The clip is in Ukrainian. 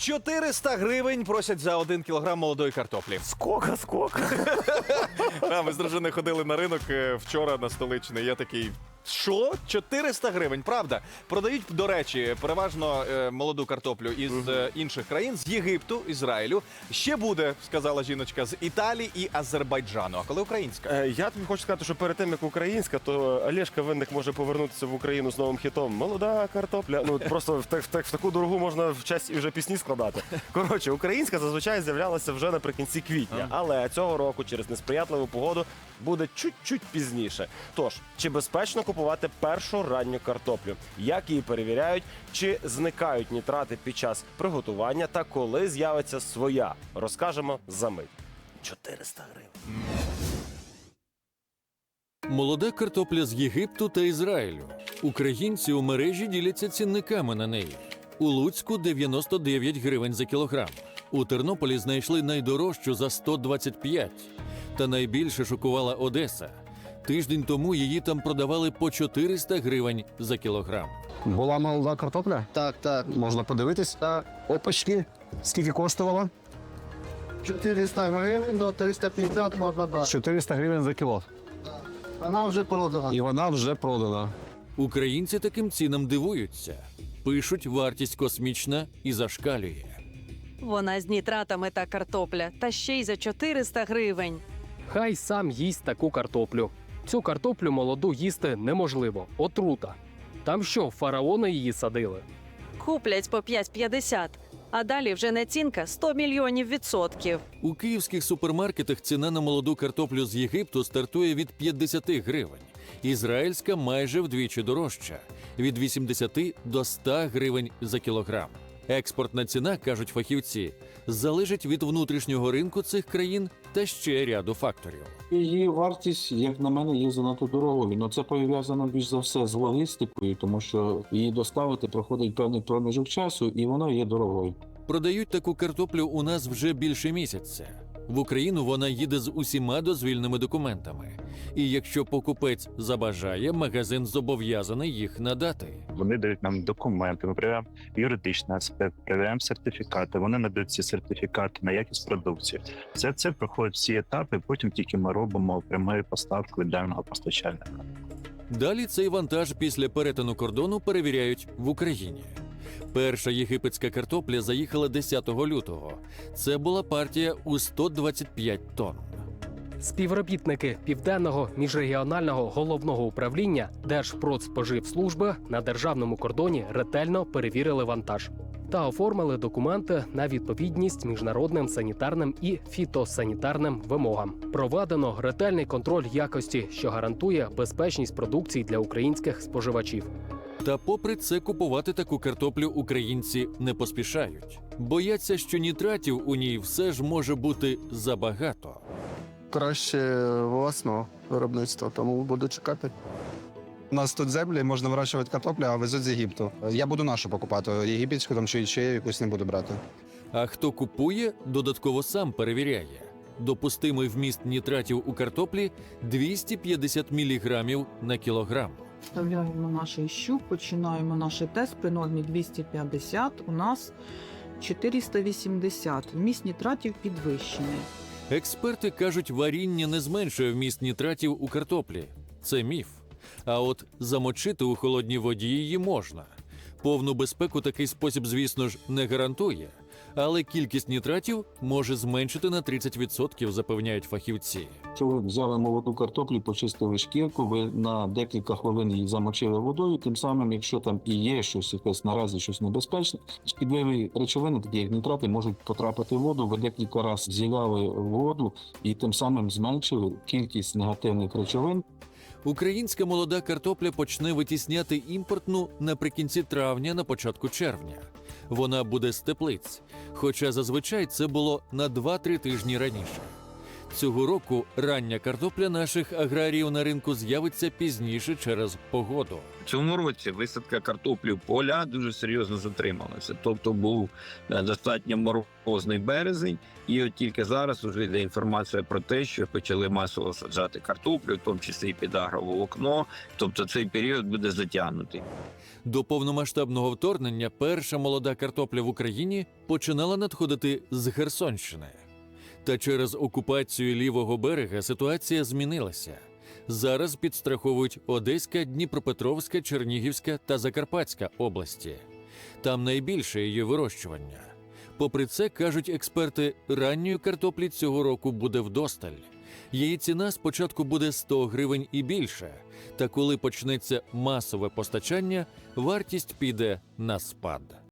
400 гривень просять за один кілограм молодої картоплі. Скока, скока. А, ми з дружиною ходили на ринок е, вчора на столичний. Я такий. Що? 400 гривень, правда. Продають, до речі, переважно е, молоду картоплю із е, інших країн, з Єгипту, Ізраїлю. Ще буде, сказала жіночка, з Італії і Азербайджану. А коли українська? Е, Я тобі хочу сказати, що перед тим як українська, то Олешка Винник може повернутися в Україну з новим хітом. Молода картопля. Ну просто в, так- в, так- в таку дорогу можна в і вже пісні складати. Коротше, українська зазвичай з'являлася вже наприкінці квітня, але цього року через несприятливу погоду буде чуть-чуть пізніше. Тож, чи безпечно купувати першу ранню картоплю? Як її перевіряють? Чи зникають нітрати під час приготування та коли з'явиться своя? Розкажемо за мить. 400 гривень. Молода картопля з Єгипту та Ізраїлю. Українці у мережі діляться цінниками на неї. У Луцьку 99 гривень за кілограм. У Тернополі знайшли найдорожчу за 125. Та найбільше шокувала Одеса. Тиждень тому її там продавали по 400 гривень за кілограм. Була молода картопля? Так, так. Можна подивитись? Так. Опачки. Скільки коштувало? 400 гривень до 350 можна дати. 400 гривень за кіло. Вона вже продана. І вона вже продана. Українці таким цінам дивуються. Пишуть, вартість космічна і зашкалює. Вона з нітратами та картопля, та ще й за 400 гривень. Хай сам їсть таку картоплю. Цю картоплю молоду їсти неможливо. Отрута. Там що, фараони її садили? Куплять по 5,50, а далі вже націнка 100 мільйонів відсотків. У київських супермаркетах ціна на молоду картоплю з Єгипту стартує від 50 гривень. Ізраїльська майже вдвічі дорожча від 80 до 100 гривень за кілограм. Експортна ціна, кажуть фахівці, залежить від внутрішнього ринку цих країн та ще ряду факторів. Її вартість, як на мене, є занадто дорогою. Ну це пов'язано більш за все з логістикою, тому що її доставити проходить певний проміжок часу, і вона є дорогою. Продають таку картоплю у нас вже більше місяця. В Україну вона їде з усіма дозвільними документами. І якщо покупець забажає, магазин зобов'язаний їх надати. Вони дають нам документи, ми перевіряємо юридичний аспект, перевіряємо сертифікати. Вони надають ці сертифікати на якість продукції. Все це проходить всі етапи. Потім тільки ми робимо пряму поставку даного постачальника. Далі цей вантаж після перетину кордону перевіряють в Україні. Перша єгипетська картопля заїхала 10 лютого. Це була партія у 125 тонн. Співробітники південного міжрегіонального головного управління Держпродспоживслужби на державному кордоні ретельно перевірили вантаж та оформили документи на відповідність міжнародним санітарним і фітосанітарним вимогам. Проведено ретельний контроль якості, що гарантує безпечність продукції для українських споживачів. Та попри це купувати таку картоплю українці не поспішають. Бояться, що нітратів у ній все ж може бути забагато. Краще власного виробництва, тому буду чекати. У нас тут землі, можна вирощувати картоплю, а везуть з Єгипту. Я буду нашу покупати. Єгипетську там чи ще якусь не буду брати. А хто купує, додатково сам перевіряє. Допустимий вміст нітратів у картоплі 250 мг на кілограм. Вставляємо наш щуп, починаємо наш тест при нормі 250, у нас 480. Вміст нітратів підвищений. Експерти кажуть, варіння не зменшує вміст нітратів у картоплі. Це міф. А от замочити у холодній воді її можна. Повну безпеку такий спосіб, звісно ж, не гарантує, але кількість нітратів може зменшити на 30%, запевняють фахівці. Якщо ви взяли молоду картоплю, почистили шкірку, ви на декілька хвилин її замочили водою. Тим самим, якщо там і є щось якесь наразі щось небезпечне, шкідливі речовини, такі як нітрати, можуть потрапити в воду. Ви декілька разів зіляли воду і тим самим зменшили кількість негативних речовин, Українська молода картопля почне витісняти імпортну наприкінці травня, на початку червня. Вона буде з теплиць, хоча зазвичай це було на 2-3 тижні раніше. Цього року рання картопля наших аграріїв на ринку з'явиться пізніше через погоду. Цьому році висадка картоплі в поля дуже серйозно затрималася. Тобто був е, достатньо морозний березень, і от тільки зараз вже йде інформація про те, що почали масово саджати картоплю, в тому числі і під агроволокно. Тобто цей період буде затягнутий. До повномасштабного вторгнення перша молода картопля в Україні починала надходити з Херсонщини. Та через окупацію лівого берега ситуація змінилася. Зараз підстраховують Одеська, Дніпропетровська, Чернігівська та Закарпатська області. Там найбільше її вирощування. Попри це, кажуть експерти, ранньої картоплі цього року буде вдосталь. Її ціна спочатку буде 100 гривень і більше. Та коли почнеться масове постачання, вартість піде на спад.